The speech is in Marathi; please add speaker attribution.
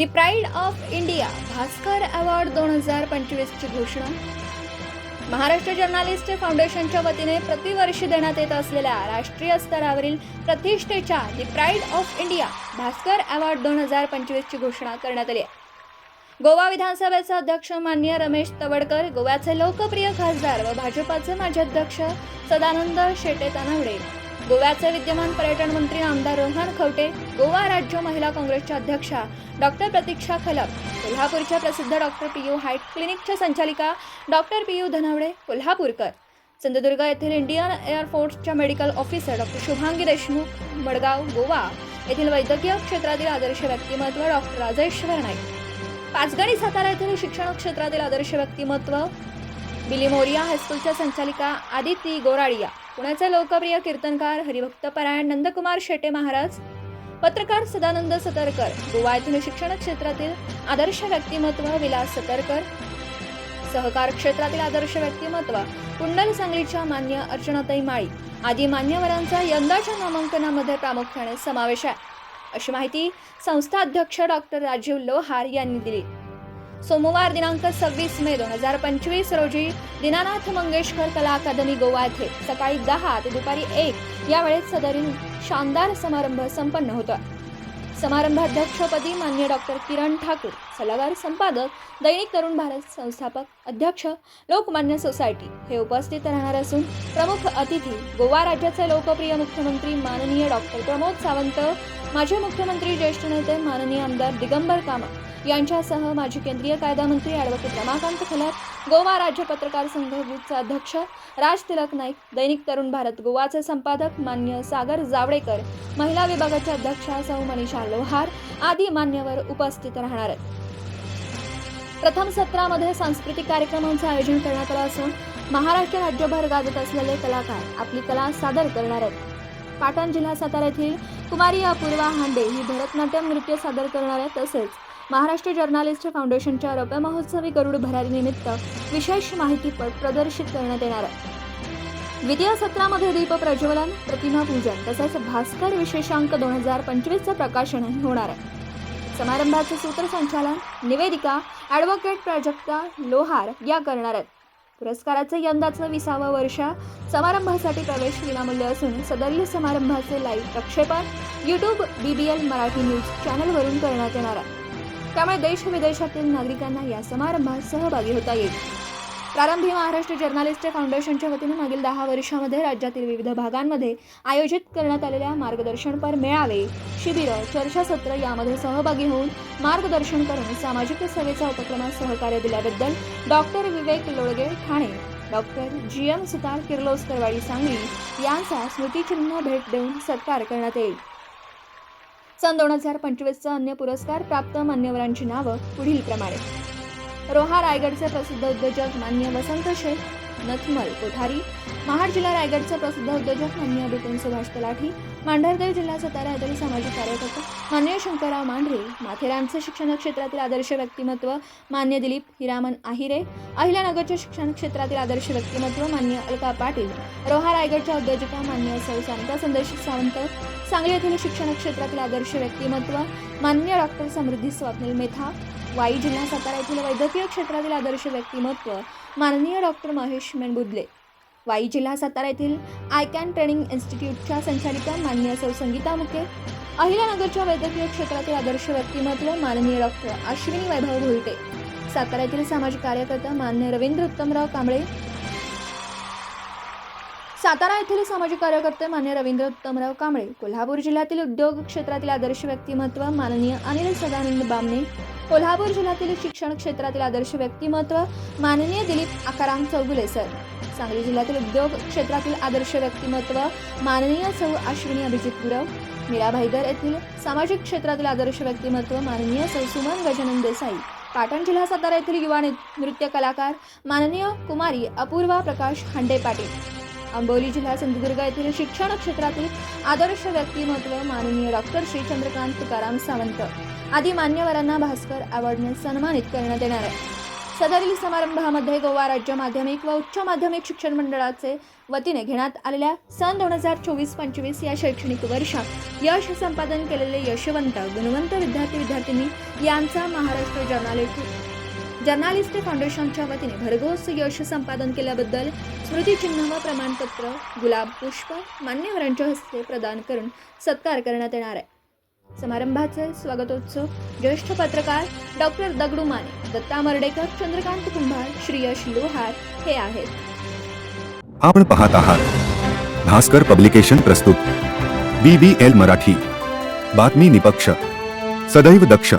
Speaker 1: The pride of India Bhaskar award दोन हजार पंचवीसची घोषणा. महाराष्ट्र जर्नालिस्ट फाउंडेशनच्या वतीने प्रतिवर्षी देण्यात येत असलेल्या राष्ट्रीय स्तरावरील प्रतिष्ठेच्या the pride of India Bhaskar award दोन हजार पंचवीसची घोषणा करण्यात आली आहे. गोवा विधानसभेचे अध्यक्ष मान्य रमेश तवडकर गोव्याचे लोकप्रिय खासदार व भाजपाचे माजी अध्यक्ष सदानंद शेटे तानावडे गोव्याचे विद्यमान पर्यटन मंत्री आमदार रोहन खवटे गोवा राज्य महिला काँग्रेसच्या अध्यक्षा डॉक्टर प्रतीक्षा खलप कोल्हापूरच्या प्रसिद्ध डॉक्टर पी यू हाईट क्लिनिकच्या संचालिका डॉक्टर पी यू धनावडे कोल्हापूरकर. सिंधुदुर्ग येथील Indian एअरफोर्सच्या medical officer doctor Shubhangi Deshmukh Madgaon Goa येथील वैद्यकीय क्षेत्रातील आदर्श व्यक्तिमत्व डॉक्टर राजेश्वर नाईक. पाचगणी सातारा येथील शिक्षण क्षेत्रातील आदर्श व्यक्तिमत्व बिलिमोरिया हायस्कूलच्या संचालिका आदिती गोराडिया. पुण्याचे लोकप्रिय कीर्तनकार हरिभक्तपरायण नंदकुमार शेटे महाराज पत्रकार सदानंद सतरकर गोवा येथील शिक्षण क्षेत्रातील आदर्श व्यक्तिमत्व विलास सतरकर सहकार क्षेत्रातील आदर्श व्यक्तिमत्व कुंडल सांगलीच्या मान्य अर्चनाताई माळी आदी मान्यवरांचा यंदाच्या नामांकनामध्ये प्रामुख्याने समावेश आहे. अशी माहिती संस्था अध्यक्ष डॉक्टर राजीव लोहार यांनी दिली. सोमवार दिनांक सव्वीस मे दोन हजार पंचवीस रोजी दीनानाथ मंगेशकर कला अकादमी गोवा येथे सकाळी दहा ते दुपारी एक या वेळेत सदरील शानदार समारंभ संपन्न होता समारंभाध्यक्षपदी मान्य डॉक्टर किरण ठाकूर सल्लागार संपादक दैनिक तरुण भारत संस्थापक अध्यक्ष लोकमान्य सोसायटी हे उपस्थित राहणार असून प्रमुख अतिथी गोवा राज्याचे लोकप्रिय मुख्यमंत्री माननीय डॉक्टर प्रमोद सावंत माजी मुख्यमंत्री ज्येष्ठ नेते माननीय आमदार दिगंबर कामत यांच्यासह माजी केंद्रीय कायदा मंत्री ॲडव्होकेट रमाकांत खलप गोवा राज्य पत्रकार संघ बुथचे अध्यक्ष राज तिलक नाईक दैनिक तरुण भारत गोवाचे संपादक मान्य सागर जावडेकर महिला विभागाच्या अध्यक्षा सौ मनीषा लोहार आदी मान्यवर उपस्थित राहणार आहेत. प्रथम सत्रामध्ये सांस्कृतिक कार्यक्रमांचे आयोजन करण्यात आलं असून महाराष्ट्र राज्यभर गाजत असलेले कलाकार आपली कला सादर करणार आहेत. पाटण जिल्हा सातारा येथील कुमारी अपूर्वा हांडे ही भरतनाट्यम नृत्य सादर करणार आहेत तसेच महाराष्ट्र जर्नालिस्ट फाउंडेशनच्या रौप्य महोत्सवी गरुड भरारी निमित्त विशेष माहितीपट प्रदर्शित करण्यात येणार आहे. द्वितीय सत्रामध्ये दीप प्रज्वलन प्रतिमा पूजन तसेच भास्कर विशेषांक दोन हजार पंचवीसचं प्रकाशनही होणार आहे. समारंभाचे सूत्रसंचालन निवेदिका ॲडव्होकेट प्राजक्ता लोहार या करणार आहेत. पुरस्काराचं यंदाचं विसावं वर्ष समारंभासाठी प्रवेश विनामूल्य असून सदरील समारंभाचे लाईव्ह प्रक्षेपण YouTube B B L Marathi news चॅनलवरून करण्यात येणार आहे. त्यामुळे देश विदेशातील नागरिकांना या समारंभात सहभागी होता येईल. प्रारंभी महाराष्ट्र जर्नालिस्ट फाउंडेशनच्या वतीने मागील दहा वर्षामध्ये राज्यातील विविध भागांमध्ये आयोजित करण्यात आलेल्या मार्गदर्शनपर मेळावे शिबिरं चर्चासत्र यामध्ये सहभागी होऊन मार्गदर्शन करून सामाजिक सेवेचा उपक्रमात सहकार्य दिल्याबद्दल doctor Vivek Lolge Thane doctor G M Sutar Kirloskarwadi Sangli यांचा स्मृतिचिन्ह भेट देऊन सत्कार करण्यात येईल. सन दोन हजार पंचवीसचा अन्य पुरस्कार प्राप्त मान्यवरांची नावं पुढील प्रमाणे रोहा रायगडचे प्रसिद्ध उद्योजक मान्य वसंत शेख नथमल कोठारी महाड जिल्हा रायगडचा प्रसिद्ध उद्योजक मान्य बिपिन सुभाष तलाठी मांढरदेव जिल्हा सातारा येथील सामाजिक कार्यकर्ता मान्य शंकरराव मांढरे माथेरानचे शिक्षण क्षेत्रातील आदर्श व्यक्तिमत्व मान्य दिलीप हिरामन आहिरे अहिल्यानगरच्या शिक्षण क्षेत्रातील आदर्श व्यक्तिमत्व मान्य अलका पाटील रोहा रायगडच्या उद्योजिका मान्य सौ शांता संदेश सावंत सांगली येथील शिक्षण क्षेत्रातील आदर्श व्यक्तिमत्व मान्य डॉक्टर समृद्धी स्वप्नील मेथा वाई जिल्हा सातारा येथील वैद्यकीय क्षेत्रातील आदर्श व्यक्तिमत्व माननीय डॉक्टर महेश मेनबुदले वाई जिल्हा सातारा येथील आयकॅन ट्रेनिंग इन्स्टिट्यूटच्या संचालिका माननीय सौ संगीता मुके. अहिल्यानगरच्या वैद्यकीय क्षेत्रातील आदर्श व्यक्तिमत्व माननीय डॉक्टर अश्विनी वैभव भुलटे सातारा येथील सामाजिक कार्यकर्ता मान्य रवींद्र उत्तमराव कांबळे. सातारा येथील सामाजिक कार्यकर्ते मान्य रवींद्र उत्तमराव कांबळे. कोल्हापूर जिल्ह्यातील उद्योग क्षेत्रातील आदर्श व्यक्तिमत्व माननीय अनिल सदानंद बामणे. कोल्हापूर जिल्ह्यातील शिक्षण क्षेत्रातील आदर्श व्यक्तिमत्व माननीय दिलीप आकाराम चौगुले सर. सांगली जिल्ह्यातील उद्योग क्षेत्रातील आदर्श व्यक्तिमत्व माननीय सौ अश्विनी अभिजित गुरव मीरा भाईदर येथील सामाजिक क्षेत्रातील आदर्श व्यक्तिमत्व माननीय सौ सुमन गजानन देसाई. पाटण जिल्हा सातारा येथील युवा नृत्य कलाकार माननीय कुमारी अपूर्वा प्रकाश हांडे पाटील. आंबोली जिल्हा सिंधुदुर्ग येथील शिक्षण क्षेत्रातील आदर्श व्यक्तिमत्व माननीय डॉक्टर श्री चंद्रकांत तुकाराम सावंत. आदी मान्यवरांना भास्कर अवॉर्डने सन्मानित करण्यात येणार आहे. सदरील समारंभामध्ये गोवा राज्य माध्यमिक व उच्च माध्यमिक शिक्षण मंडळाचे वतीने घेण्यात आलेल्या सन दोन हजार चोवीस पंचवीस या शैक्षणिक वर्षात यश संपादन केलेले यशवंत गुणवंत विद्यार्थी विद्यार्थिनी यांचा महाराष्ट्र जर्नालिस्ट जर्नालिस्ट फाउंडेशनच्या वतीने भरघोस यश संपादन केल्याबद्दल स्मृतिचिन्ह व प्रमाणपत्र गुलाब पुष्प मान्यवरांच्या हस्ते प्रदान करून सत्कार करण्यात येणार आहे. समारंभाचे स्वागतोत्सव ज्येष्ठ पत्रकार डॉक्टर दगडू माने दत्ता मर्डेकर चंद्रकांत कुंभार श्रीयश लोहार हे आहेत.
Speaker 2: आपण पाहत आहात भास्कर पब्लिकेशन प्रस्तुत बी बी एल मराठी बातमी निपक्ष सदैव दक्ष.